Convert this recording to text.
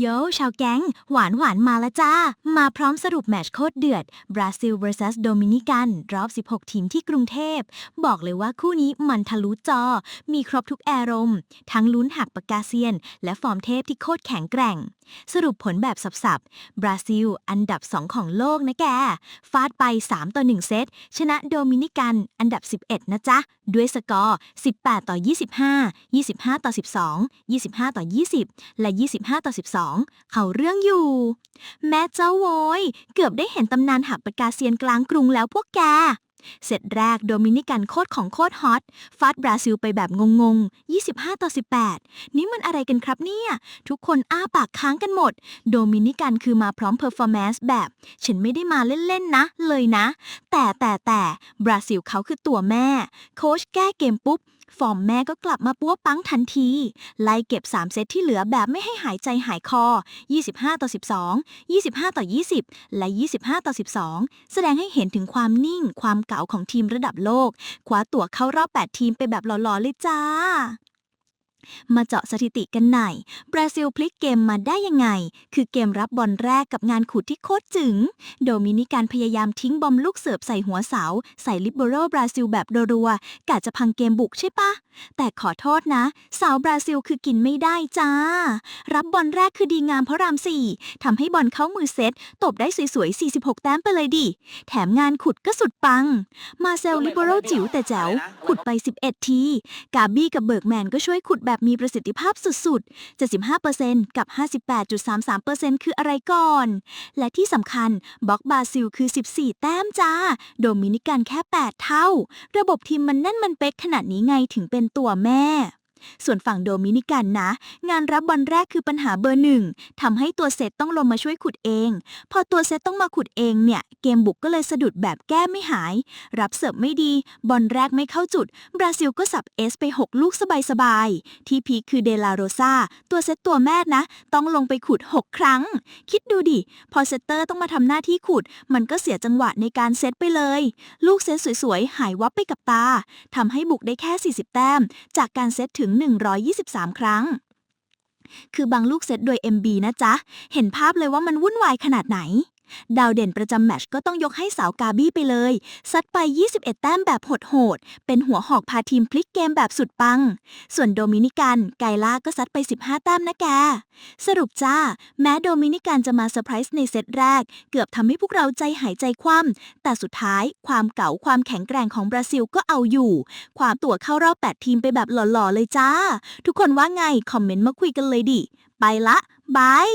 โยชาวแก๊ง หวานหวานมาล้วจ้า มาพร้อมสรุปแมตช์โคตรเดือด บราซิล vs โดมินิกัน รอบ 16 ทีมที่กรุงเทพ บอกเลยว่าคู่นี้มันทะลุจอ มีครบทุกแอรมณ์ทั้งลุ้นหักปากกาเซียน และฟอร์มเทพที่โคตรแข็งแกร่ง สรุปผลแบบสับๆ บราซิล อันดับ 2 ของโลกนะแก ฟาดไป 3 ต่อ 1 เซต ชนะโดมินิกัน อันดับ 11 นะจ๊ะ ด้วยสกอร์ 18 ต่อ 25 25 ต่อ 12 25 ต่อ 20 และ 25 ต่อ 12เขาเรื่องอยู่ แม่เจ้าโวย เกือบได้เห็นตำนานหักปากกาเซียนกลางกรุงแล้วพวกแก เสร็จแรกโดมินิกันโคตรของโคตรฮอตฟาดบราซิลไปแบบงงๆ 25 ต่อ 18 นี่มันอะไรกันครับเนี่ย ทุกคนอ้าปากค้างกันหมด โดมินิกันคือมาพร้อมเพอร์ฟอร์แมนซ์แบบ ฉันไม่ได้มาเล่นๆนะ เลยนะ แต่แต่แต่บราซิลเขาคือตัวแม่ โค้ชแก้เกมปุ๊บ ฟอร์มแม่ก็กลับมาปั้วปังทันที ไล่เก็บ 3 เซตที่เหลือแบบไม่ให้หายใจหายคอ 25 ต่อ 12 25 ต่อ 20 และ 25 ต่อ 12 แสดงให้เห็นถึงความนิ่ง ความเก๋าของทีมระดับโลก คว้าตั๋วเข้ารอบ 8 ทีมไปแบบหล่อๆเลยจ้า มาเจาะสถิติกันหน่อยบราซิลพลิกเกมมาได้ยังไง คือเกมรับบอลแรกกับงานขุดที่โคตรจึงโดมินิกันพยายามทิ้งบอมลูกเสิร์ฟใส่หัวเสา ใส่ลิเบโรบราซิลแบบรัวๆกะจะพังเกมบุกใช่ปะ แต่ขอโทษนะ สาวบราซิลคือกินไม่ได้จ้า รับบอลแรกคือดีงามเพราะรามสี่ทำให้บอลเข้ามือเซต ตบได้สวยๆ 46 แต้มไปเลยดิ แถมงานขุดก็สุดปัง มาเซลลิเบโรจิ๋วแต่แจ๋วขุดไป 11 ที กาบี้กับเบิร์กแมนก็ช่วยขุดแบบมีประสิทธิภาพสุดๆ 75%กับ 58.33%คืออะไรก่อน และที่สำคัญบล็อกบราซิลคือ 14 แต้มจ้า โดมินิกันแค่ 8 เท่า ระบบทีมมันแน่นมันเป๊กขนาดนี้ไงถึงเป็นตัวแม่ ส่วนฝั่งโดมินิกันนะ งานรับบอลแรกคือปัญหาเบอร์หนึ่งทำให้ตัวเซตต้องลงมาช่วยขุดเอง พอตัวเซตต้องมาขุดเองเนี่ย เกมบุกก็เลยสะดุดแบบแก้ไม่หาย รับเสิร์ฟไม่ดี บอลแรกไม่เข้าจุด บราซิลก็สับเอสไป 6 ลูกสบายๆ ที่พีคคือเดลาโรซาตัวเซตตัวแม่นะ ต้องลงไปขุด 6 ครั้ง คิดดูดิ พอเซตเตอร์ต้องมาทำหน้าที่ขุด มันก็เสียจังหวะในการเซตไปเลย ลูกเซตสวยๆ หายวับไปกับตาทำให้บุกได้แค่ 40 แต้ม จากการเซตถึง123 ครั้ง คือบางลูกเซตโดย MB นะจ๊ะ เห็นภาพเลยว่ามันวุ่นวายขนาดไหน ดาวเด่นประจำแมชก็ต้องยกให้สาวกาบี้ไปเลย ซัดไป 21 แต้มแบบโหดๆ เป็นหัวหอกพาทีมพลิกเกมแบบสุดปัง ส่วนโดมินิกัน ไกล่าก็ซัดไป 15 แต้มนะแก สรุปจ้า แม้โดมินิกันจะมาเซอร์ไพรส์ในเซตแรก เกือบทำให้พวกเราใจหายใจคว่ำแต่สุดท้ายความเก๋าความแข็งแกร่งของบราซิลก็เอาอยู่ ความตั๋วเข้ารอบ 8 ทีมไปแบบหล่อๆเลยจ้า ทุกคนว่าไงคอมเมนต์มาคุยกันเลยดิ ไปละบาย